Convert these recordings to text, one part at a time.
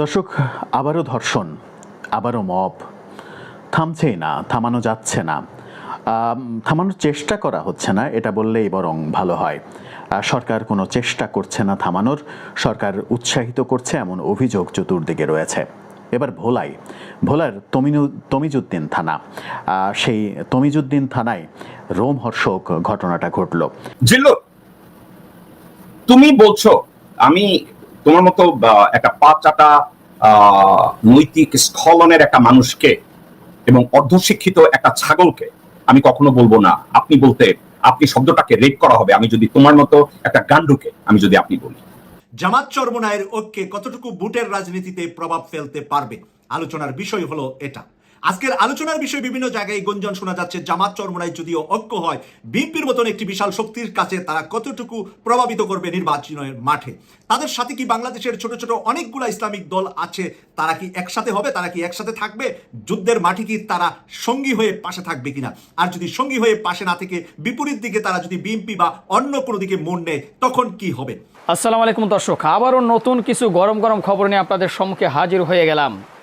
দর্শক, আবারও ধর্ষণ, আবারও মব। থামছেই না, থামানো যাচ্ছে না। থামানোর চেষ্টা করা হচ্ছে না, এটা বললেই বরং ভালো হয়। সরকার কোনো চেষ্টা করছে না থামানোর, সরকার উৎসাহিত করছে এমন অভিযোগ চতুর্দিকে রয়েছে। এবার ভোলাই, ভোলার তমিনু, তমিজুদ্দিন থানা। সেই তমিজুদ্দিন থানায় রোমহর্ষক ঘটনাটা ঘটলো। জিল্লু তুমি বলছো, আমি তোমার মতো একটা পাচাটা নৈতিক স্খলনের একটা মানুষকে এবং অর্ধশিক্ষিত একটা ছাগলকে আমি কখনো বলব না। আপনি বলতে, আপনি শব্দটাকে রেড করা হবে। আমি যদি তোমার মতো একটা গান্ডুকে, আমি যদি আপনি বলি। জামাত চরমনায়ের ঐক্যে কতটুকু বুটের রাজনীতিতে প্রভাব ফেলতে পারবে? আলোচনার বিষয় হলো এটা। আজকের আলোচনার বিষয় বিভিন্ন জায়গায় গুঞ্জন শোনা যাচ্ছে। জামাত চরমনায় যদিও ঐক্য হয়, বিএনপির মতন একটি বিশাল শক্তির কাছে তারা কতটুকু প্রভাবিত করবে নির্বাচনের মাঠে? তাদের সাথে কি বাংলাদেশের ছোট ছোট অনেকগুলো ইসলামিক দল আছে? তারা কি একসাথে হবে? তারা কি একসাথে থাকবে? যুদ্ধের মাঠে কি তারা সঙ্গী হয়ে পাশে থাকবে কিনা? আর যদি সঙ্গী হয়ে পাশে না থেকে বিপরীত দিকে তারা যদি বিএনপি বা অন্য কোনো দিকে মন নেয়, তখন কি হবে? আসসালামু আলাইকুম দর্শক, আবারও নতুন কিছু গরম গরম খবর নিয়ে আপনাদের সম্মুখে হাজির হয়ে গেলাম।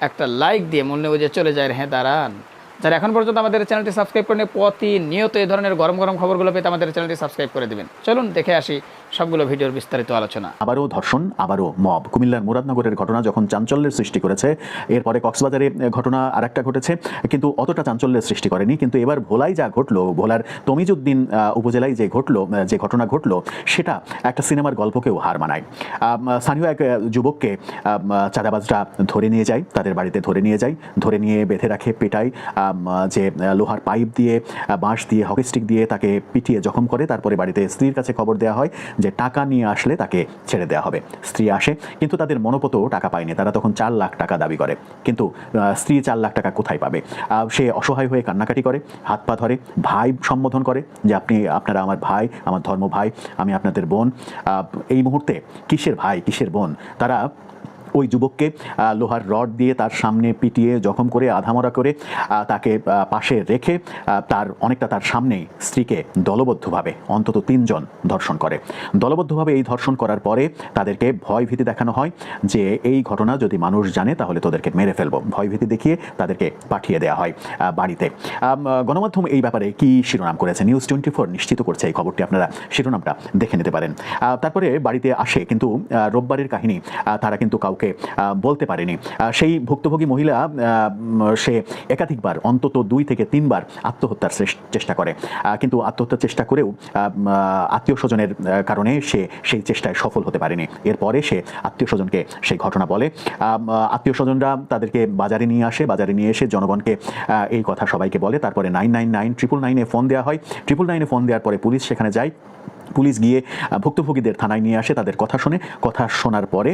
একটা লাইক দিয়ে মনে যে চলে যায় হ্যাঁ দাঁড়ান। যারা এখন পর্যন্ত আমাদের চ্যানেলটি সাবস্ক্রাইব করেন, প্রতিনিয়ত এই ধরনের গরম গরম খবরগুলো পেতে আমাদের চ্যানেলটি সাবস্ক্রাইব করে দেবেন। চলুন দেখে আসি সবগুলো ভিডিওর বিস্তারিত আলোচনা। আবারও ধর্ষণ, আবারও মব। কুমিল্লার মুরাদনগরের ঘটনা যখন চাঞ্চল্যের সৃষ্টি করেছে, এরপরে কক্সবাজারে ঘটনা আরেকটা ঘটেছে, কিন্তু অতটা চাঞ্চল্যের সৃষ্টি করেনি। কিন্তু এবার ভোলাই যা ঘটলো, ভোলার তমিজুদ্দিন উপজেলায় যে ঘটলো যে ঘটনা ঘটলো, সেটা একটা সিনেমার গল্পকেও হার মানায়। স্থানীয় এক যুবককে চাঁদাবাজরা ধরে নিয়ে যায়, তাদের বাড়িতে ধরে নিয়ে যায়, ধরে নিয়ে বেঁধে রাখে পেটায়। যে লোহার পাইপ দিয়ে বাঁশ দিয়ে, হকি স্টিক দিয়ে তাকে পিটিয়ে জখম করে, তারপরে বাড়িতে স্ত্রীর কাছে খবর দেওয়া হয় যে টাকা নিয়ে আসলে তাকে ছেড়ে দেওয়া হবে। স্ত্রী আসে, কিন্তু তাদের মনোপত টাকা পায়নি। তারা তখন চার লাখ টাকা দাবি করে। কিন্তু স্ত্রী চার লাখ টাকা কোথায় পাবে? সে অসহায় হয়ে কান্নাকাটি করে, হাত পা ধরে, ভাই সম্বোধন করে যে, আপনি, আপনারা আমার ভাই, আমার ধর্ম ভাই, আমি আপনাদের বোন। এই মুহূর্তে কিসের ভাই, কিসের বোন? তারা ওই যুবককে লোহার রড দিয়ে তার সামনে পিটিয়ে জখম করে, আধামরা করে তাকে পাশে রেখে তার অনেকটা তার সামনেই স্ত্রীকে দলবদ্ধভাবে অন্তত তিনজন ধর্ষণ করে। দলবদ্ধভাবে এই ধর্ষণ করার পরে তাদেরকে ভয় ভীতি দেখানো হয় যে, এই ঘটনা যদি মানুষ জানে তাহলে তোদেরকে মেরে ফেলব। ভয় ভীতি দেখিয়ে তাদেরকে পাঠিয়ে দেওয়া হয় বাড়িতে। গণমাধ্যম এই ব্যাপারে কি শিরোনাম করেছে? নিউজ টোয়েন্টি ফোর নিশ্চিত করছে এই খবরটি। আপনারা শিরোনামটা দেখে নিতে পারেন। তারপরে বাড়িতে আসে কিন্তু রোববারের কাহিনী তারা কিন্তু কাউকে আহ, বলতে পারেনি। সেই ভুক্তভোগী মহিলা সে একাধিকবার অন্তত দুই থেকে তিনবার আত্মহত্যার চেষ্টা করে। কিন্তু আত্মহত্যার চেষ্টা করেও আত্মীয় স্বজনের কারণে সে সেই চেষ্টায় সফল হতে পারেনি। এরপরে সে আত্মীয় স্বজনকে সেই ঘটনা বলে। আত্মীয় স্বজনরা তাদেরকে বাজারে নিয়ে আসে বাজারে নিয়ে এসে জনগণকে এই কথা সবাইকে বলে। তারপরে নাইন নাইন নাইন ট্রিপল নাইনে ফোন দেওয়া হয়। ট্রিপল নাইনে ফোন দেওয়ার পরে পুলিশ সেখানে যায়। পুলিশ গিয়ে ভুক্তভোগীদের থানায় নিয়ে আসে তাদের কথা শুনে। কথা শোনার পরে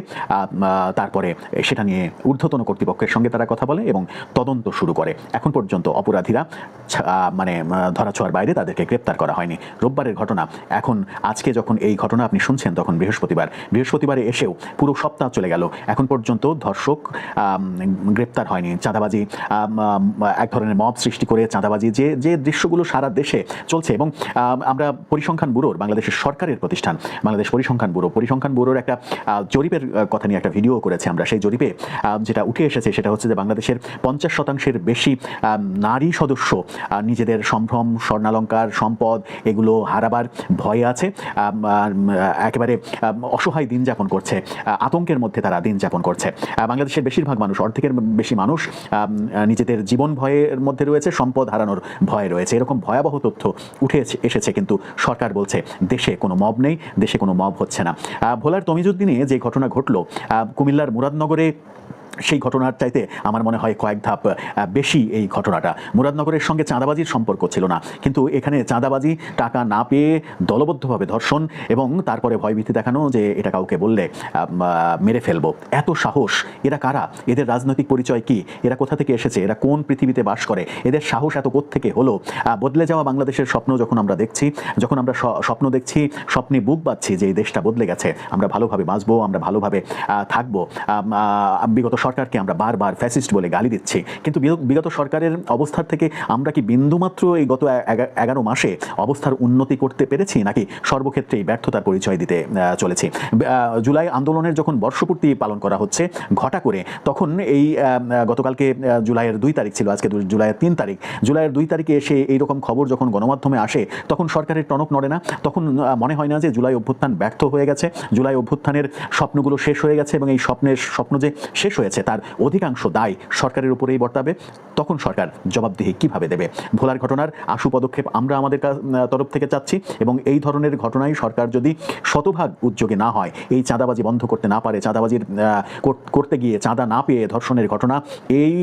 তারপরে সেটা নিয়ে ঊর্ধ্বতন কর্তৃপক্ষের সঙ্গে তারা কথা বলে এবং তদন্ত শুরু করে। এখন পর্যন্ত অপরাধীরা মানে ধরাছোঁয়ার বাইরে তাদেরকে গ্রেপ্তার করা হয়নি। রোববারের ঘটনা। এখন আজকে যখন এই ঘটনা আপনি শুনছেন, তখন বৃহস্পতিবার। বৃহস্পতিবারে এসেও পুরো সপ্তাহ চলে গেল। এখন পর্যন্ত ধর্ষক গ্রেপ্তার হয়নি। চাঁদাবাজি এক ধরনের মব সৃষ্টি করে চাঁদাবাজি, যে যে দৃশ্যগুলো সারা দেশে চলছে এবং আমরা পরিসংখ্যান ব্যুরোর, বাংলাদেশের সরকারের প্রতিষ্ঠান, বাংলাদেশ পরিসংখ্যান ব্যুরো। পরিসংখ্যান ব্যুরোর একটা জরিপের কথা নিয়ে একটা ভিডিও করেছি আমরা। সেই জরিপে যেটা উঠে এসেছে সেটা হচ্ছে যে বাংলাদেশের পঞ্চাশ শতাংশের বেশি নারী সদস্য নিজেদের সম্ভ্রম, স্বর্ণালঙ্কার, সম্পদ এগুলো হারাবার ভয়ে আছে একেবারে অসহায় দিন যাপন করছে আতঙ্কের মধ্যে তারা দিন যাপন করছে। বাংলাদেশের বেশিরভাগ মানুষ, অর্ধেকের বেশি মানুষ নিজেদের জীবন ভয়ের মধ্যে রয়েছে, সম্পদ হারানোর ভয় রয়েছে। এরকম ভয়াবহ তথ্য উঠে এসেছে কিন্তু সরকার বলছে, দেশে কোনো মব নেই, দেশে কোনো মব হচ্ছে না। ভোলার তমিজুদ্দিনে যে ঘটনা ঘটলো কুমিল্লার মুরাদনগরে সেই ঘটনার চাইতে আমার মনে হয় কয়েক ধাপ বেশি এই ঘটনাটা। মুরাদনগরের সঙ্গে চাঁদাবাজির সম্পর্ক ছিল না। কিন্তু এখানে চাঁদাবাজি, টাকা না পেয়ে দলবদ্ধভাবে ধর্ষণ এবং তারপরে ভয়ভীতি দেখানো যে এটা কাউকে বললে মেরে ফেলব। এত সাহস, এরা কারা? এদের রাজনৈতিক পরিচয় কি? এরা কোথা থেকে এসেছে? এরা কোন পৃথিবীতে বাস করে? এদের সাহস এত থেকে হলো? বদলে যাওয়া বাংলাদেশের স্বপ্ন যখন আমরা দেখছি, যখন আমরা স্বপ্ন দেখছি, স্বপ্নে বুক বাঁধছি যে এই দেশটা বদলে গেছে, আমরা ভালোভাবে বাঁচবো, আমরা ভালোভাবে থাকব। বিগত সরকারকে আমরা বারবার ফ্যাসিস্ট বলে গালি দিচ্ছি। কিন্তু বিগত সরকারের অবস্থার থেকে আমরা কি বিন্দুমাত্র এই গত এগারো মাসে অবস্থার উন্নতি করতে পেরেছি, নাকি সর্বক্ষেত্রেই ব্যর্থতার পরিচয় দিতে চলেছি? জুলাই আন্দোলনের যখন বর্ষপূর্তি পালন করা হচ্ছে, ঘটা করে, তখন এই গতকালকে জুলাইয়ের দুই তারিখ ছিল, আজকে জুলাইয়ের তিন তারিখ, জুলাইয়ের দুই তারিখে এসে এইরকম খবর যখন গণমাধ্যমে আসে, তখন সরকারের টনক নড়ে না, তখন মনে হয় না যে জুলাই অভ্যুত্থান ব্যর্থ হয়ে গেছে, জুলাই অভ্যুত্থানের স্বপ্নগুলো শেষ হয়ে গেছে, এবং এই স্বপ্নের, স্বপ্ন যে শেষ হয়েছে তার অধিকাংশ দায় সরকারের উপরেই বর্তাবে। তখন সরকার জবাবদিহি কীভাবে দেবে? ভোলার ঘটনার আশু পদক্ষেপ আমরা আমাদের তরফ থেকে চাচ্ছি এবং এই ধরনের ঘটনায় সরকার যদি শতভাগ উদ্যোগে না হয়, এই চাঁদাবাজি বন্ধ করতে না পারে, চাঁদাবাজির করতে গিয়ে চাঁদা না পেয়ে ধর্ষণের ঘটনা, এই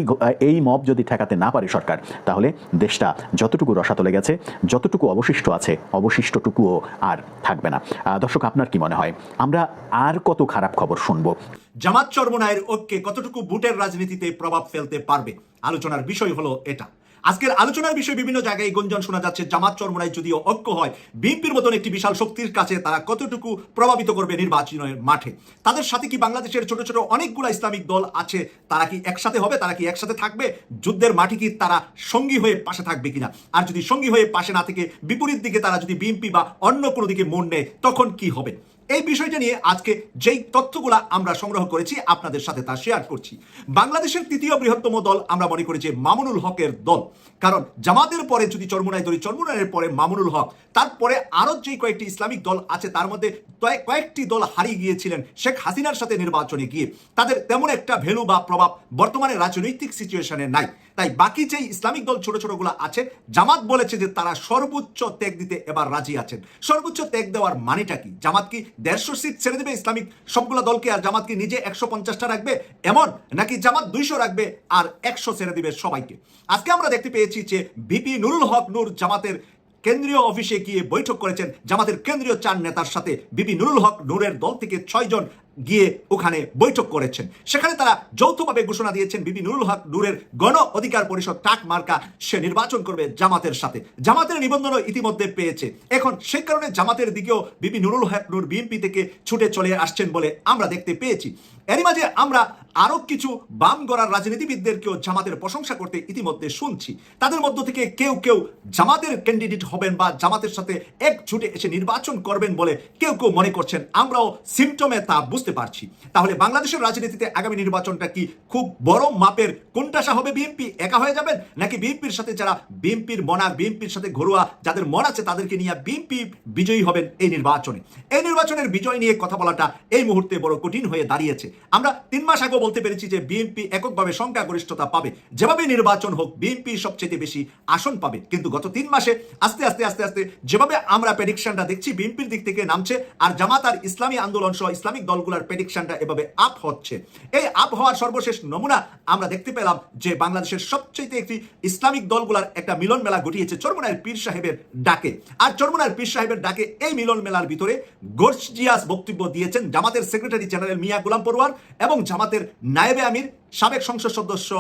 এই মব যদি ঠেকাতে না পারে সরকার, তাহলে দেশটা যতটুকু রসাতলে গেছে, যতটুকু অবশিষ্ট আছে, অবশিষ্টটুকুও আর থাকবে না। দর্শক, আপনার কি মনে হয়? আমরা আর কত খারাপ খবর শুনব? জামাত চরমনায়ের ঐক্যে কতটুকু বুটের রাজনীতিতে প্রভাব ফেলতে পারবে? আলোচনার বিষয় হলো এটা। আজকের আলোচনার বিষয় বিভিন্ন জায়গায় গুঞ্জন শোনা যাচ্ছে, জামাত চরমনায় যদিও ঐক্য হয়, বিএনপির মতন একটি বিশাল শক্তির কাছে তারা কতটুকু প্রভাবিত করবে নির্বাচনের মাঠে? তাদের সাথে কি বাংলাদেশের ছোট ছোট অনেকগুলো ইসলামিক দল আছে, তারা কি একসাথে হবে, তারা কি একসাথে থাকবে? যুদ্ধের মাঠে কি তারা সঙ্গী হয়ে পাশে থাকবে কিনা? আর যদি সঙ্গী হয়ে পাশে না থেকে বিপরীত দিকে তারা যদি বিএনপি বা অন্য কোনো দিকে মন নেয়, তখন কি হবে? এই বিষয়টা নিয়ে আজকে যেই তথ্যগুলা আমরা সংগ্রহ করেছি, আপনাদের সাথে তা শেয়ার করছি। বাংলাদেশের তৃতীয় বৃহত্তম দল আমরা মনে করি যে মামুনুল হকের দল। কারণ জামাতের পরে যদি চরমুনাই ধরি চরমুনাইয়ের পরে মামুনুল হক, তারপরে আরও যে কয়েকটি ইসলামিক দল আছে, তার মধ্যে কয়েক- কয়েকটি দল হারিয়ে গিয়েছিলেন শেখ হাসিনার সাথে নির্বাচনে গিয়ে। তাদের তেমন একটা ভ্যালু বা প্রভাব বর্তমানে রাজনৈতিক সিচুয়েশনে নাই। তাই বাকি যেই ইসলামিক দল ছোট ছোটগুলো আছে জামাত বলেছে যে তারা সর্বোচ্চ ত্যাগ দিতে এবার রাজি আছেন। সর্বোচ্চ ত্যাগ দেওয়ার মানেটা কি? জামাত কি দেড়শো সিট ছেড়ে দেবে ইসলামিক সবগুলো দলকে আর জামাত কি নিজে একশো পঞ্চাশটা রাখবে? এমন? নাকি জামাত দুইশো রাখবে আর একশো ছেড়ে দিবে সবাইকে? আজকে আমরা দেখতে পেয়েছি যে বিপি নুরুল হক নূর জামাতের কেন্দ্রীয় অফিসে গিয়ে বৈঠক করেছেন। জামাতের কেন্দ্রীয় চার নেতার সাথে বিপি নুরুল হক নূরের দল থেকে ছয়জন গিয়ে ওখানে বৈঠক করেছেন। সেখানে তারা যৌথভাবে ঘোষণা দিয়েছেন, বিবি নুরুল হক নূরের গণ অধিকার পরিষদ টাক মার্কা সে নির্বাচন করবে জামাতের সাথে। জামাতের নিবন্ধনও ইতিমধ্যে পেয়েছে। এখন সে কারণে জামাতের দিকেও বিবি নুরুল হক নূর বিএনপি থেকে ছুটে চলে আসছেন বলে আমরা দেখতে পেয়েছি। এরই মাঝে আমরা আরও কিছু বাম গড়ার রাজনীতিবিদদেরকেও জামাতের প্রশংসা করতে ইতিমধ্যে শুনছি। তাদের মধ্য থেকে কেউ কেউ জামাতের ক্যান্ডিডেট হবেন বা জামাতের সাথে একজুটে এসে নির্বাচন করবেন বলে কেউ কেউ মনে করছেন। আমরাও সিমটমে তা বুঝতে পারছি। তাহলে বাংলাদেশের রাজনীতিতে আগামী নির্বাচনটা কি খুব বড় মাপের কোনটাসা হবে? বিএনপি একা হয়ে যাবেন? নাকি বিএনপির সাথে যারা বিএনপির মনা বিএনপির সাথে ঘরোয়া যাদের মন আছে তাদেরকে নিয়ে বিএনপি বিজয়ী হবেন এই নির্বাচনে? এই নির্বাচনের বিজয় নিয়ে কথা বলাটা এই মুহূর্তে বড় কঠিন হয়ে দাঁড়িয়েছে। আমরা তিন মাস আগেও বলতে পেরেছি যে বিএনপি এককভাবে সংখ্যাগরিষ্ঠতা পাবে। যেভাবে নির্বাচন হোক বিএনপি সবচেয়ে বেশি আসন পাবে। কিন্তু গত তিন মাসে আস্তে আস্তে আস্তে আস্তে যেভাবে আমরা প্রেডিকশনটা দেখছি বিএনপির দিক থেকে নামছে আর জামাত আর ইসলামী আন্দোলন সহ ইসলামিক দলগুলোর প্রেডিকশনটা এভাবে আপ হচ্ছে। এই আপ হওয়ার সর্বশেষ নমুনা আমরা দেখতে পেলাম যে বাংলাদেশের সবচেয়ে একটি ইসলামিক দলগুলোর একটা মিলন মেলা ঘটিয়েছে চরমনায়ের পীর সাহেবের ডাকে। আর চরমনায়ের পীর সাহেবের ডাকে এই মিলন মেলার ভিতরে গোর্জিয়াস বক্তব্য দিয়েছেন জামাতের সেক্রেটারি জেনারেল মিয়া গোলাম পরোয়ার এবং জামাতের নায়েবে আমির সাবেক সংসদ সদস্য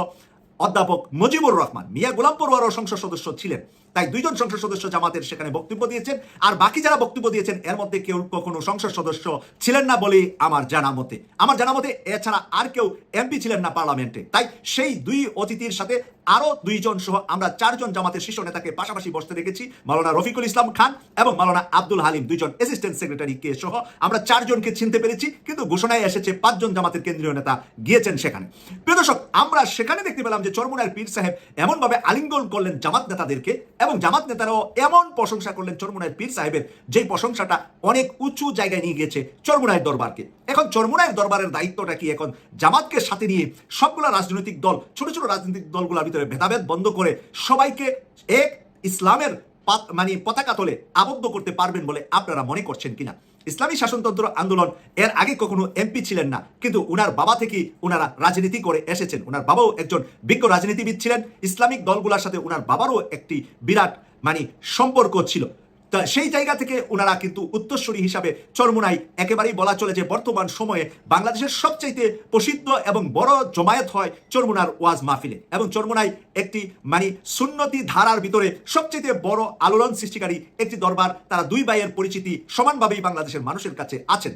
অধ্যাপক মুজিবুর রহমান। মিয়া গোলাম পরোয়ারও সংসদ সদস্য ছিলেন। তাই দুইজন সংসদ সদস্য জামাতের সেখানে বক্তব্য দিয়েছেন, আর বাকি যারা বক্তব্য দিয়েছেন, এর মধ্যে কেউ কখনো সংসদ সদস্য ছিলেন না বলেই আমার জানা মতে। আমার জানা মতে, এছাড়া আর কেউ এমপি ছিলেন না পার্লামেন্টে। তাই সেই দুই অতিথির সাথে আরও দুইজন সহ আমরা চারজন জামাতের শীর্ষ নেতাকে পাশাপাশি বসতে দেখেছি, মাওলানা রফিকুল ইসলাম খান এবং মালানা আব্দুল হালিম, দুইজন অ্যাসিস্ট্যান্ট সেক্রেটারি কে সহ আমরা চারজনকে চিনতে পেরেছি, কিন্তু ঘোষণায় এসেছে পাঁচজন জামাতের কেন্দ্রীয় নেতা গিয়েছেন সেখানে। প্রিয় দর্শক, আমরা সেখানে দেখতে পেলাম যে চরমুনার পীর সাহেব এমনভাবে আলিঙ্গন করলেন জামাত নেতাদেরকে এবং জামাত নেতারাও এমন প্রশংসা করলেন চরমুনায় পীর সাহেবের, যেই প্রশংসাটা অনেক উঁচু জায়গায় নিয়ে গিয়েছে চরমুনায়ের দরবারকে। এখন চরমুনায়ের দরবারের দায়িত্বটা কি? এখন জামাতকে সাথে নিয়ে সবগুলো রাজনৈতিক দল, ছোট ছোট রাজনৈতিক দলগুলোর ভিতরে ভেদাভেদ বন্ধ করে সবাইকে এক ইসলামের মানে পতাকা তোলে আবদ্ধ করতে পারবেন বলে আপনারা মনে করছেন কিনা? ইসলামী শাসনতন্ত্র আন্দোলন, এর আগে কখনো এমপি ছিলেন না। কিন্তু উনার বাবা থেকেই উনারা রাজনীতি করে এসেছেন। উনার বাবাও একজন বিজ্ঞ রাজনীতিবিদ ছিলেন। ইসলামিক দলগুলোর সাথে উনার বাবারও একটি বিরাট মানে সম্পর্ক ছিল। তা সেই জায়গা থেকে ওনারা কিন্তু উত্তরসূরি হিসাবে চরমুনাই একেবারেই বলা চলে যে বর্তমান সময়ে বাংলাদেশের সবচাইতে প্রসিদ্ধ এবং বড় জমায়েত হয় চরমুনার ওয়াজ মাহফিলে। এবং চরমুনাই একটি মানে সুন্নতি ধারার ভিতরে সবচেয়ে বড় আলোড়ন সৃষ্টিকারী একটি দরবার। তারা দুই ভাইয়ের পরিচিতি সমানভাবেই বাংলাদেশের মানুষের কাছে আছেন।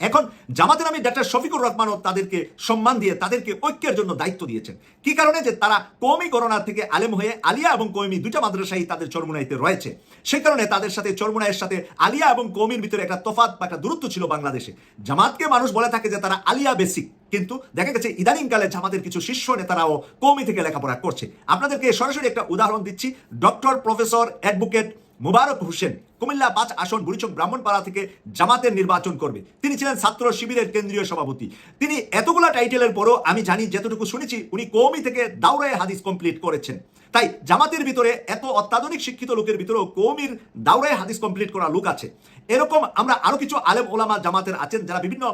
এখন জামাতের আমি ডাক্তার শফিকুর রহমানও তাদেরকে সম্মান দিয়ে তাদেরকে ঐক্যের জন্য দায়িত্ব দিয়েছেন। কি কারণে? যে তারা কৌমি গণনা থেকে আলেম হয়ে আলিয়া এবং কৌমি দুটা মাদ্রাসাই তাদের চরমুনাইতে রয়েছে। সেই কারণে তাদের সাথে চরমুনাইয়ের সাথে আলিয়া এবং কৌমির ভিতরে একটা তফাৎ বা একটা দূরত্ব ছিল বাংলাদেশে। জামাতকে মানুষ বলে থাকে যে তারা আলিয়া বেসিক। কিন্তু দেখা গেছে ইদানিংকালে জামাতের কিছু শীর্ষ নেতারাও কৌমি থেকে লেখাপড়া করছে। আপনাদেরকে সরাসরি একটা উদাহরণ দিচ্ছি। Doctor, professor, advocate Mubarak Hossain Comilla পাঁচ আসন বুড়িচক ব্রাহ্মণপাড়া থেকে জামাতের নির্বাচন করবে। তিনি ছিলেন ছাত্র শিবিরের কেন্দ্রীয় সভাপতি। তিনি এতগুলা টাইটেলের পরও আমি জানি, যতটুকু শুনেছি, উনি কৌমি থেকে দাউরায় হাদিস কমপ্লিট করেছেন। তাই জামাতের ভিতরে এত অত্যাধুনিক শিক্ষিত লোকের ভিতরেও কৌমির দাউরায় হাদিস কমপ্লিট করা লোক আছে। এরকম আমরা আরও কিছু আলেম ওলামা জামাতের আছেন, যারা বিভিন্ন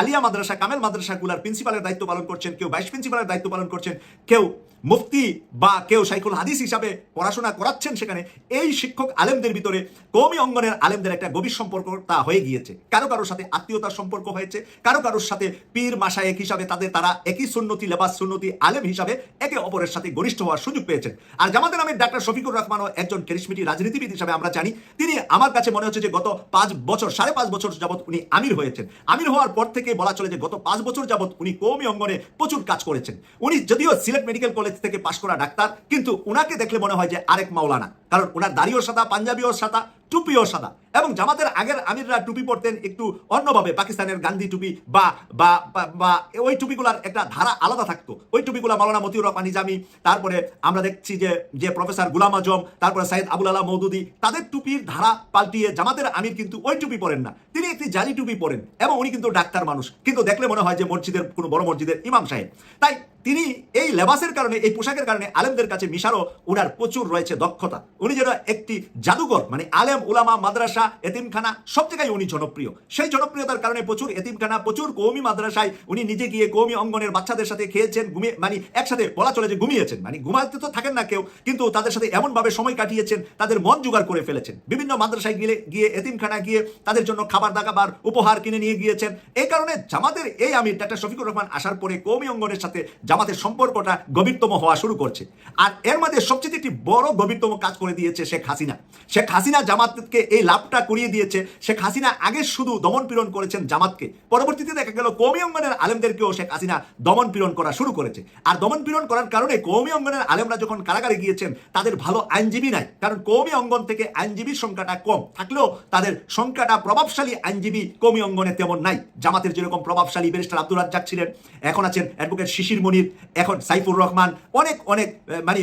আলিয়া মাদ্রাসা, কামেল মাদ্রাসাগুলার প্রিন্সিপালের দায়িত্ব পালন করছেন, কেউ ভাইস প্রিন্সিপালের দায়িত্ব পালন করছেন, কেউ মুফতি বা কেউ সাইকুল হাদিস হিসাবে পড়াশোনা করাচ্ছেন সেখানে, এই শিক্ষক আলেমদের ভিতরে কৌমি অঙ্গনের আলেমদের একটা গভীর সম্পর্ক তা হয়ে গিয়েছে। কারও কারোর সাথে আত্মীয়তার সম্পর্ক হয়েছে, কারও কারোর সাথে পীর মাসায়েক হিসাবে তাদের তারা একই সুন্নতি, লেবাস সুন্নতি, আলেম হিসাবে একে অপরের সাথে ঘনিষ্ঠ হওয়ার সুযোগ পেয়েছেন। আর জামাতের নামের ডাক্তার শফিকুর রহমানও একজন কেরিশমিটি রাজনীতিবিদ হিসাবে আমরা জানি। তিনি আমার কাছে মনে হচ্ছে যে গত পাঁচ বছর, সাড়ে পাঁচ বছর যাবৎ উনি আমির হয়েছেন। আমির হওয়ার পর থেকে বলা চলে যে গত পাঁচ বছর যাবৎ উনি কৌমি অঙ্গনে প্রচুর কাজ করেছেন। উনি যদিও সিলেট মেডিকেল কলেজ থেকে পাশ করা ডাক্তার, কিন্তু উনাকে দেখলে মনে হয় যে আরেক মাওলানা। কারণ ওনার দাড়িও সাদা, পাঞ্জাবিও সাদা, টুপিও সাদা। এবং জামাতের আগের আমিররা টুপি পরতেন একটু অন্যভাবে, পাকিস্তানের গান্ধী টুপি বা, বা- বা ওই টুপিগুলার একটা ধারা আলাদা থাকতো। ওই টুপিগুলা মাওলানা মতিউর রহমান নিজামি, তারপরে আমরা দেখছি যে যে প্রফেসর গুলাম আজম, তারপরে সাইদ আবুল আলাহ মৌদুদি, তাদের টুপির ধারা পাল্টিয়ে জামাতের আমির কিন্তু ওই টুপি পরেন না। তিনি একটি জালি টুপি পরেন, এবং উনি কিন্তু ডাক্তার মানুষ। কিন্তু দেখলে মনে হয় যে মসজিদের, কোনো বড় মসজিদের ইমাম সাহেব। তাই তিনি এই লেবাসের কারণে, এই পোশাকের কারণে আলেমদের কাছে মিশারও উনার প্রচুর রয়েছে দক্ষতা। উনি যেন একটি জাদুঘর মানে আলেম, উলামা, মাদ্রাসা, এতিমখানা, সব জায়গায় উনি জনপ্রিয়। সেই জনপ্রিয়তার কারণে প্রচুর এতিমখানা, প্রচুর কৌমি মাদ্রাসায় উনি নিজে গিয়ে কৌমি অঙ্গনের বাচ্চাদের সাথে খেয়েছেন, ঘুমিয়ে মানে একসাথে বলা চলে যে ঘুমিয়েছেন। মানে ঘুমাতে তো থাকেন না কেউ, কিন্তু তাদের সাথে এমনভাবে সময় কাটিয়েছেন, তাদের মন জোগাড় করে ফেলেছেন। বিভিন্ন মাদ্রাসায় গিয়ে গিয়ে এতিমখানা গিয়ে তাদের জন্য খাবার দাগাবার উপহার কিনে নিয়ে গিয়েছেন। এই কারণে জামাতের এই আমির ডাক্তার শফিকুর রহমান আসার পরে কৌমি অঙ্গনের সাথে জামাতের সম্পর্কটা গভীরতম হওয়া শুরু করছে। আর এর মধ্যে সবচেয়ে একটি বড় গভীরতম কাজ করে দিয়েছে শেখ হাসিনা। শেখ হাসিনা জামাতকে এই লাভটা করিয়ে দিয়েছে। শেখ হাসিনা আগে শুধু দমন পীড়ন করেছেন জামাতকে। পরবর্তীতে দেখা গেল কৌমি অঙ্গনের আলেমদেরকেও শেখ হাসিনা দমন পীড়ন করা শুরু করেছে। আর দমন পীড়ন করার কারণে কৌমি অঙ্গনের আলেমরা যখন কারাগারে গিয়েছেন, তাদের ভালো আইনজীবী নাই। কারণ কৌমি অঙ্গন থেকে আইনজীবীর সংখ্যাটা কম থাকলেও তাদের সংখ্যাটা প্রভাবশালী আইনজীবী কৌমি অঙ্গনে তেমন নাই। জামাতের যেরকম প্রভাবশালী ব্যারিস্টার আব্দুল রাজ্জাক ছিলেন, এখন আছেন অ্যাডভোকেট শিশির মনির এখন সাইফুর রহমান, অনেক অনেক মানে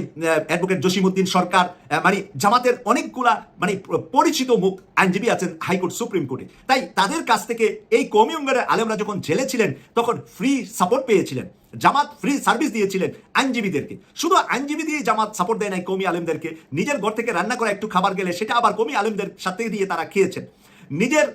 অ্যাডভোকেট জসিমউদ্দিন সরকার মানে জামাতের অনেকগুলা মানে পরিচিত মুখ আইনজীবী আছেন হাইকোর্ট, সুপ্রিম কোর্টে। তাই তাদের কাছ থেকে এই কৌমি আলেমরা যখন জেলে ছিলেন, তখন ফ্রি সাপোর্ট পেয়েছিলেন। জামাত ফ্রি সার্ভিস দিয়েছিলেন আইনজীবীদেরকে। শুধু আইনজীবী দিয়ে জামাত সাপোর্ট দেয় নাই কমি আলেমদেরকে, নিজের ঘর থেকে রান্না করা একটু খাবার গেলে সেটা আবার কমি আলেমদের সাথে দিয়ে তারা খেয়েছেন। নিজের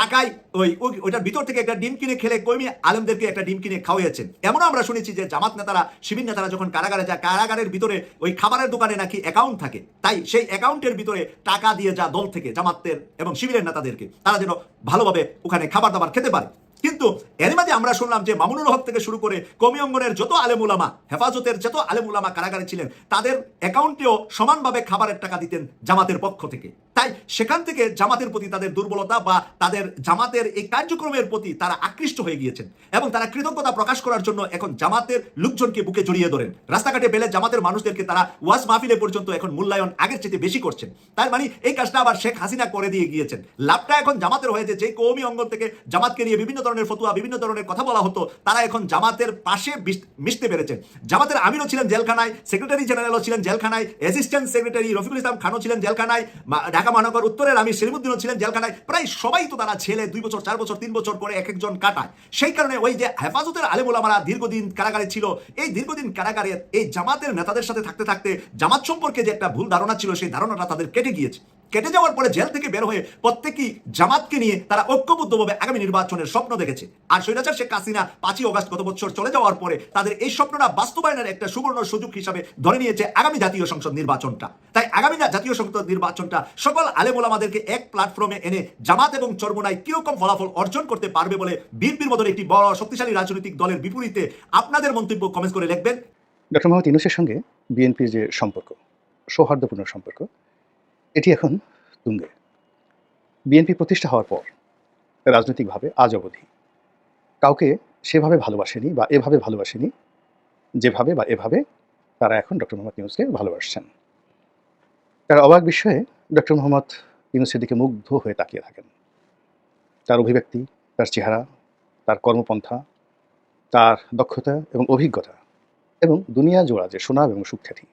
টাকায় ওই ওই- ওইটার ভিতর থেকে একটা ডিম কিনে খেলে কর্মী আলেমদেরকে একটা ডিম কিনে খাওয়াইয়াছেন। এমনও আমরা শুনেছি যে জামাত নেতারা, শিবির নেতারা যখন কারাগারে যায়, কারাগারের ভিতরে ওই খাবারের দোকানে নাকি অ্যাকাউন্ট থাকে। তাই সেই অ্যাকাউন্টের ভিতরে টাকা দিয়ে যা দল থেকে জামাতের এবং শিবিরের নেতাদেরকে, তারা যেন ভালোভাবে ওখানে খাবার দাবার খেতে পারে। কিন্তু এর মাঝে আমরা শুনলাম যে মামুনুল হক থেকে শুরু করে কমি অঙ্গনের যত আলেম উলামা, হেফাজতের যত আলেম উলামা কারাগারে ছিলেন, তাদের অ্যাকাউন্টেও সমানভাবে খাবারের টাকা দিতেন জামাতের পক্ষ থেকে। তাই সেখান থেকে জামাতের প্রতি তাদের দুর্বলতা বা তাদের জামাতের এই কার্যক্রমের প্রতি তারা আকৃষ্ট হয়ে গিয়েছেন এবং তারা কৃতজ্ঞতা প্রকাশ করার জন্য এখন জামাতের লোকজনকে বুকে জড়িয়ে ধরেন। রাস্তাঘাটে বেলে জামাতের মানুষদেরকে তারা ওয়াজ মাহফিলে পর্যন্ত এখন মূল্যায়ন আগের চেয়ে বেশি করছেন। তার মানে এই কাজটা আবার শেখ হাসিনা করে দিয়ে গিয়েছেন। লাভটা এখন জামাতের হয়েছে। যে কৌমি অঙ্গন থেকে জামাতকে নিয়ে বিভিন্ন ধরনের ফতুয়া, বিভিন্ন ধরনের কথা বলা হতো। তারা এখন জামাতের পাশে মিশতে পেরেছেন জামাতের আমিরও ছিলেন জেলখানায়, সেক্রেটারি জেনারেলও ছিলেন জেলখানায় অ্যাসিস্ট্যান্ট সেক্রেটারি রফিকুল ইসলাম খানও ছিলেন জেলখানায় ঢাকা মহানগর উত্তরের আমির সেলিমুদ্দিনও ছিলেন জেলখানায়। প্রায় সবাই তো তারা ছেলে, দুই বছর, চার বছর, তিন বছর করে এক একজন কাটায়। সেই কারণে ওই যে হেফাজতের আলেমুলামারা দীর্ঘদিন কারাগারে ছিল, এই দীর্ঘদিন কারাগারে এই জামাতের নেতাদের সাথে থাকতে থাকতে জামাত সম্পর্কে যে একটা ভুল ধারণা ছিল, সেই ধারণাটা তাদের কেটে গিয়েছে। কেটে যাওয়ার পরে জেল থেকে বের হয়ে প্রত্যেকই জামাতকে নিয়ে তারা ঐক্যবদ্ধভাবে আগামী নির্বাচনের স্বপ্ন দেখেছে। আর স্বৈরাচার শেখ হাসিনা পাঁচই অগাস্ট গত বছর চলে যাওয়ার পরে তাদের এই স্বপ্নটা বাস্তবায়নের একটা সুবর্ণ সুযোগ হিসাবে ধরে নিয়েছে আগামী জাতীয় সংসদ নির্বাচনটা। তাই আগামী জাতীয় সংসদ নির্বাচনটা সকল আলেমোলামাদেরকে এক প্ল্যাটফর্মে এনে জামাত এবং চরমোনাই কীরকম ফলাফল অর্জন করতে পারবে বলে বিএনপির মতন একটি বড় শক্তিশালী রাজনৈতিক দলের বিপরীতে আপনাদের মন্তব্য কমেন্ট করে লিখবেন। ডক্টর মোহাম্মদ ইউনুসের সঙ্গে বিএনপির যে সম্পর্ক, সৌহার্দ্যপূর্ণ সম্পর্ক এটি এখন তুঙ্গে। বিএনপি প্রতিষ্ঠা হওয়ার পর রাজনৈতিকভাবে আজ অবধি কাউকে সেভাবে ভালোবাসেনি বা এভাবে ভালোবাসেনি, যেভাবে বা এভাবে তারা এখন ডক্টর মোহাম্মদ ইউনুসকে ভালোবাসছেন। তার অবাক বিষয়ে ডক্টর মোহাম্মদ ইউনুসের দিকে মুগ্ধ হয়ে তাকিয়ে থাকেন। তার অভিব্যক্তি, তার চেহারা, তার কর্মপন্থা, তার দক্ষতা এবং অভিজ্ঞতা এবং দুনিয়া জোড়া যে সুনাম এবং সুখ্যাতি,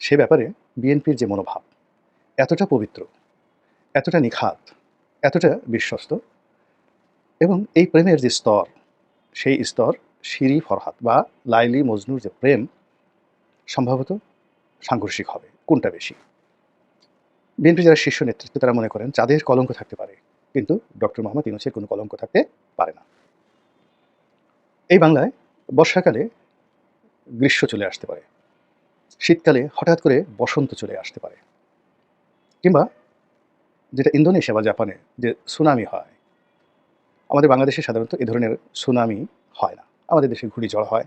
সে ব্যাপারে বিএনপির যে মনোভাব এতটা পবিত্র, এতটা নিখাত, এতটা বিশ্বস্ত এবং এই প্রেমের যে স্তর, সেই স্তর শিরি ফরহাদ বা লাইলি মজনুর যে প্রেম সম্ভবত সাংঘর্ষিক হবে, কোনটা বেশি? বিএনপি যারা শীর্ষ নেতৃত্ব তারা মনে করেন চাঁদের কলঙ্ক থাকতে পারে, কিন্তু ডক্টর মোহাম্মদ ইউনুসের কোনো কলঙ্ক থাকতে পারে না। এই বাংলায় বর্ষাকালে গ্রীষ্ম চলে আসতে পারে, শীতকালে হঠাৎ করে বসন্ত চলে আসতে পারে। কিংবা যেটা ইন্দোনেশিয়া বা জাপানে যে সুনামি হয়, আমাদের বাংলাদেশে সাধারণত এ ধরনের সুনামি হয় না। আমাদের দেশে ঘূর্ণিঝড় হয়,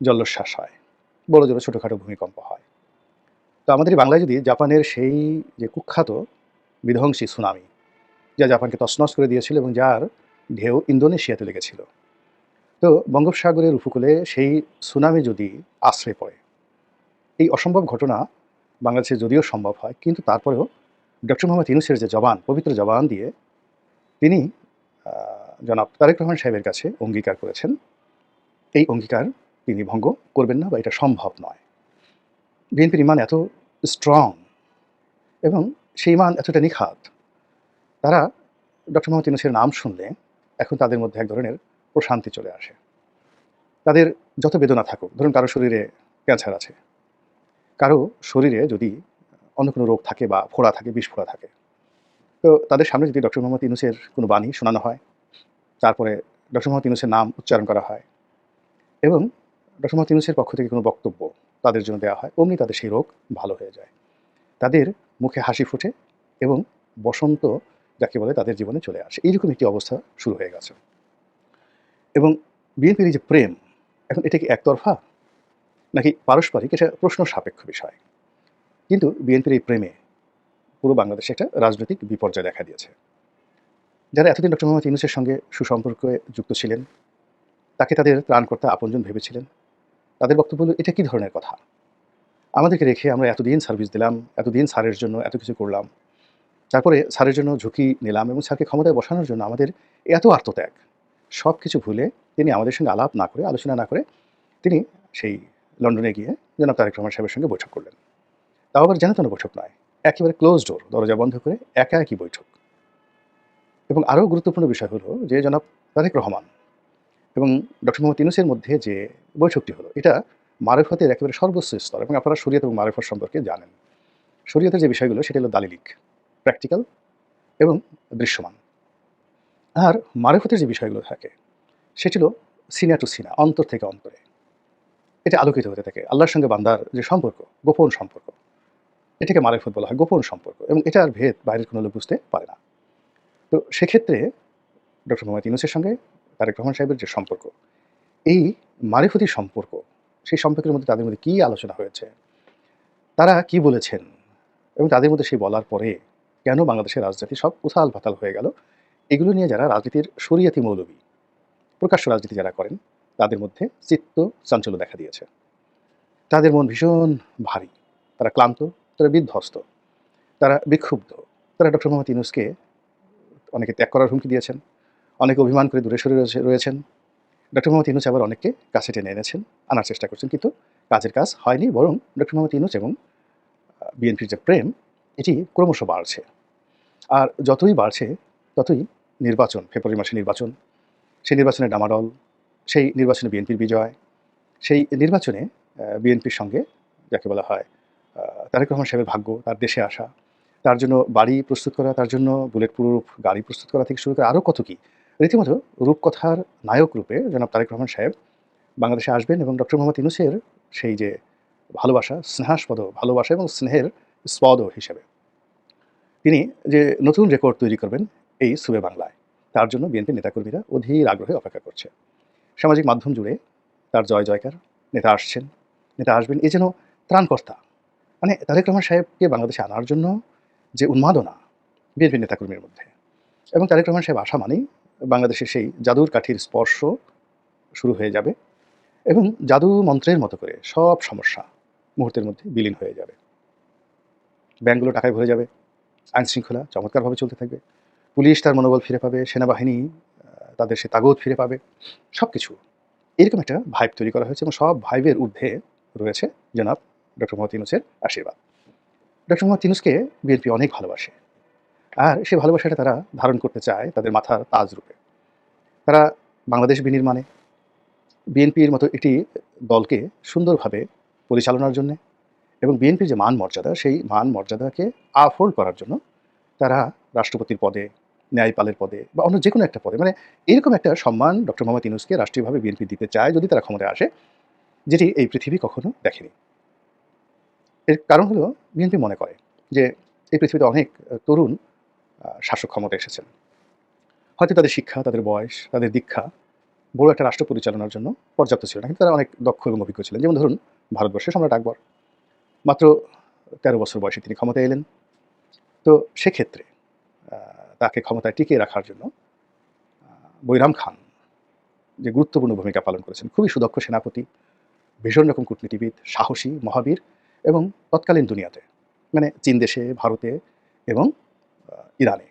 জলোচ্ছ্বাস হয়, বড় জোর ছোটোখাটো ভূমিকম্প হয়। তো আমাদের বাংলায় যদি জাপানের সেই যে কুখ্যাত বিধ্বংসী সুনামি, যা জাপানকে তছনছ করে দিয়েছিল এবং যার ঢেউ ইন্দোনেশিয়াতে লেগেছিল, তো বঙ্গোপসাগরের উপকূলে সেই সুনামি যদি আশ্রয় পড়ে, এই অসম্ভব ঘটনা বাংলাদেশে যদিও সম্ভব হয়, কিন্তু তারপরেও ডক্টর মোহাম্মদ ইউনুসের যে জবান, পবিত্র জবান দিয়ে তিনি জনাব তারেক রহমান সাহেবের কাছে অঙ্গীকার করেছেন। এই অঙ্গীকার তিনি ভঙ্গ করবেন না বা এটা সম্ভব নয়। বিএনপির ইমান এত স্ট্রং এবং সেই ইমান এতটা নিখাত, তারা ডক্টর মোহাম্মদ ইউনুসের নাম শুনলে এখন তাদের মধ্যে এক ধরনের প্রশান্তি চলে আসে। তাদের যত বেদনা থাকুক, ধরুন কারও শরীরে ক্যান্সার আছে কারও শরীরে যদি অন্য কোনো রোগ থাকে বা ফোড়া থাকে, বিষ ফোড়া থাকে, তো তাদের সামনে যদি ডক্টর মোহাম্মদ ইউনুসের কোনো বাণী শোনানো হয়, তারপরে ডক্টর মোহাম্মদ ইউনুসের নাম উচ্চারণ করা হয় এবং ডক্টর মোহাম্মদ ইউনুসের পক্ষ থেকে কোনো বক্তব্য তাদের জন্য দেওয়া হয়, অমনি তাদের সেই রোগ ভালো হয়ে যায়। তাদের মুখে হাসি ফুটে এবং বসন্ত যাকে বলে তাদের জীবনে চলে আসে। এইরকম একটি অবস্থা শুরু হয়ে গেছে। এবং বিএনপির যে প্রেম, এখন এটা কি একতরফা? নাকি পারস্পরিক? এটা প্রশ্ন সাপেক্ষ বিষয়। কিন্তু বিএনপির এই প্রেমে পুরো বাংলাদেশে একটা রাজনৈতিক বিপর্যয় দেখা দিয়েছে। যারা এতদিন ডক্টর মোহাম্মদ ইউনুসের সঙ্গে সুসম্পর্কে যুক্ত ছিলেন, তাকে তাদের ত্রাণকর্তা আপনজন ভেবেছিলেন। তাদের বক্তব্য হলো, এটা কী ধরনের কথা? আমাদেরকে রেখে আমরা এতদিন সার্ভিস দিলাম, এতদিন স্যারের জন্য এত কিছু করলাম। তারপরে স্যারের জন্য ঝুঁকি নিলাম এবং স্যারকে ক্ষমতায় বসানোর জন্য আমাদের এত আত্মত্যাগ। সব কিছু ভুলে তিনি আমাদের সঙ্গে আলাপ না করে, আলোচনা না করে তিনি সেই লন্ডনে গিয়ে জনাব তারেক রহমান সাহেবের সঙ্গে বৈঠক করলেন। তাও আবার জানাতন বৈঠক নয়, একেবারে ক্লোজ ডোর দরজা বন্ধ করে একা একই বৈঠক। এবং আরও গুরুত্বপূর্ণ বিষয় হলো যে, জনাব তারেক রহমান এবং ডক্টর মোহাম্মদ ইউনুসের মধ্যে যে বৈঠকটি হলো, এটা মারেফতের একেবারে সর্বোচ্চ স্তর এবং আপনারা শরীয়ত এবং মারেফত সম্পর্কে জানেন। শরীয়তের যে বিষয়গুলো, সেটা হলো দালিলিক প্র্যাকটিক্যাল এবং দৃশ্যমান। আর মারেফতের যে বিষয়গুলো থাকে, সেটি হলো সিনা টু সিনা, অন্তর থেকে অন্তরে। এটা আলোকিত হতে থাকে। আল্লাহর সঙ্গে বান্দার যে সম্পর্ক, গোপন সম্পর্ক। এটাকে মারেফত বলা হয়, গোপন সম্পর্ক। এবং এটার ভেদ বাইরের কোনো লোক বুঝতে পারে না। তো সেক্ষেত্রে ডক্টর মোহাম্মদ ইউনুসের সঙ্গে তারেক রহমান সাহেবের যে সম্পর্ক, এই মারেফতি সম্পর্ক, সেই সম্পর্কের মধ্যে তাদের মধ্যে কী আলোচনা হয়েছে, তারা কি বলেছেন এবং তাদের মধ্যে সেই বলার পরে কেন বাংলাদেশের রাজনীতি সব উথাল পাতাল হয়ে গেল, এগুলো নিয়ে যারা রাজনীতির শরিয়াতি মৌলবী, প্রকাশ্য রাজনীতি যারা করেন তাদের মধ্যে চিত্ত চাঞ্চল্য দেখা দিয়েছে। তাদের মন ভীষণ ভারী। তারা ক্লান্ত, তারা বিধ্বস্ত, তারা বিক্ষুব্ধ। তারা ডক্টর মোহাম্মদ ইউনুসকে অনেকে ত্যাগ করার হুমকি দিয়েছেন, অনেকে অভিমান করে দূরে সরে রয়েছে- রয়েছেন। ডক্টর মোহাম্মদ ইউনুস আবার অনেককে কাছে টেনে এনেছেন, আনার চেষ্টা করছেন, কিন্তু কাজের কাজ হয়নি, বরং ডক্টর মোহাম্মদ ইউনুস এবং বিএনপির যে প্রেম, এটি ক্রমশ বাড়ছে। আর যতই বাড়ছে, ততই নির্বাচন, ফেব্রুয়ারি মাসে নির্বাচন, সেই নির্বাচনে ডামাডল সেই নির্বাচনে বিএনপির বিজয়, সেই নির্বাচনে বিএনপির সঙ্গে যাকে বলা হয় তারেক রহমান সাহেবের ভাগ্য, তার দেশে আসা, তার জন্য বাড়ি প্রস্তুত করা, তার জন্য বুলেট প্রুফ গাড়ি প্রস্তুত করা থেকে শুরু করে আরও কত কী। রীতিমতো রূপকথার নায়ক রূপে জনাব তারেক রহমান সাহেব বাংলাদেশে আসবেন এবং ডক্টর মোহাম্মদ ইনুসের সেই যে ভালোবাসা, স্নেহাস্পদ ভালোবাসা এবং স্নেহের স্পদ হিসেবে। তিনি যে নতুন রেকর্ড তৈরি করবেন এই সুবে বাংলায়, তার জন্য বিএনপির নেতাকর্মীরা অধীর আগ্রহে অপেক্ষা করছে। সামাজিক মাধ্যম জুড়ে তার জয় জয়কার নেতা আসছেন, নেতা আসবেন, এ যেন ত্রাণকর্তা। মানে তারেক রহমান সাহেবকে বাংলাদেশে আনার জন্য যে উন্মাদনা বিএনপির নেতাকর্মীর মধ্যে। এবং তারেক রহমান সাহেব আসা মানেই বাংলাদেশের সেই জাদুর কাঠির স্পর্শ শুরু হয়ে যাবে এবং জাদু মন্ত্রের মতো করে সব সমস্যা মুহূর্তের মধ্যে বিলীন হয়ে যাবে। ব্যাংকগুলো টাকায় ভরে যাবে আইন শৃঙ্খলা চমৎকারভাবে চলতে থাকবে, পুলিশ তার মনোবল ফিরে পাবে, সেনাবাহিনী তাদের সে তাগদ ফিরে পাবে। সব কিছু এরকম একটা ভাইব তৈরি করা হয়েছে এবং সব ভাইবের ঊর্ধ্বে রয়েছে জনাব ডক্টর মোহাম্মদ ইউনুসের আশীর্বাদ। ডক্টর মোহাম্মদ ইউনুসকে বিএনপি অনেক ভালোবাসে। আর সে ভালোবাসাটা তারা ধারণ করতে চায় তাদের মাথার তাজ রূপে। তারা বাংলাদেশ বিনির্মাণে বিএনপির মতো একটি দলকে সুন্দরভাবে পরিচালনার জন্য এবং বিএনপির যে মান মর্যাদা, সেই মান মর্যাদাকে আফোল্ড করার জন্য তারা রাষ্ট্রপতির পদে ন্যায়পালের পদে বা অন্য যে কোনো একটা পদে। মানে এরকম একটা সম্মান ডক্টর মোহাম্মদ ইউনুসকে রাষ্ট্রীয়ভাবে বিএনপি দিতে চায় যদি তারা ক্ষমতায় আসে, যেটি এই পৃথিবী কখনো দেখেনি। এর কারণ হলো বিএনপি মনে করে যে এই পৃথিবীতে অনেক তরুণ শাসক ক্ষমতা এসেছেন। হয়তো তাদের শিক্ষা, তাদের বয়স, তাদের দীক্ষা বড় একটা রাষ্ট্র পরিচালনার জন্য পর্যাপ্ত ছিল না। কিন্তু তারা অনেক দক্ষ এবং অভিজ্ঞ ছিলেন। যেমন ধরুন ভারতবর্ষের সম্রাট আকবর। মাত্র তেরো বছর বয়সে তিনি ক্ষমতায় এলেন। তো সেক্ষেত্রে তাকে ক্ষমতায় টিকিয়ে রাখার জন্য বৈরাম খান যে গুরুত্বপূর্ণ ভূমিকা পালন করেছেন, খুবই সুদক্ষ সেনাপতি, ভীষণ রকম কূটনীতিবিদ, সাহসী, মহাবীর এবং তৎকালীন দুনিয়াতে মানে চীন দেশে, ভারতে এবং ইরানে।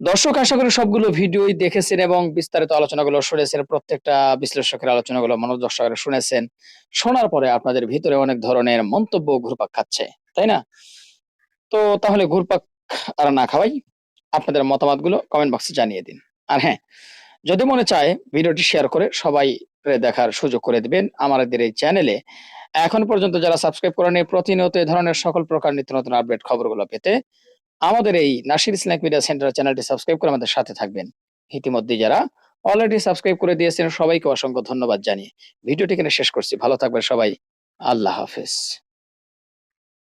দর্শক, আশা করি সবগুলো ভিডিওই দেখেছেন এবং বিস্তারিত আলোচনাগুলো শুনেছেন, প্রত্যেকটা বিশ্লেষকের আলোচনাগুলো মনোযোগ সহকারে শুনেছেন। শোনার পরে আপনাদের ভিতরে অনেক ধরনের মন্তব্য ঘুরপাক খাচ্ছে, তাই না? তো তাহলে ঘুরপাক আর না খাওয়াই। আপনাদের মতামতগুলো কমেন্ট বক্সে জানিয়ে দিন। আর হ্যাঁ যদি মনে চায় ভিডিওটি শেয়ার করে সবাই দেখার সুযোগ করে দিবেন। আমাদের এই চ্যানেলে এখন পর্যন্ত যারা সাবস্ক্রাইব করেনি প্রতিনিয়ত এই ধরনের সকল প্রকার নিত্য নতুন আপডেট খবরগুলো পেতে আমাদের এই নাসির ইসলামিক মিডিয়া সেন্টার চ্যানেলটি সাবস্ক্রাইব করে আমাদের সাথে থাকবেন। ইতিমধ্যে যারা অলরেডি সাবস্ক্রাইব করে দিয়েছেন, সবাইকে অসংখ্য ধন্যবাদ জানিয়ে ভিডিওটি এখানে শেষ করছি। ভালো থাকবেন সবাই। আল্লাহ হাফেজ।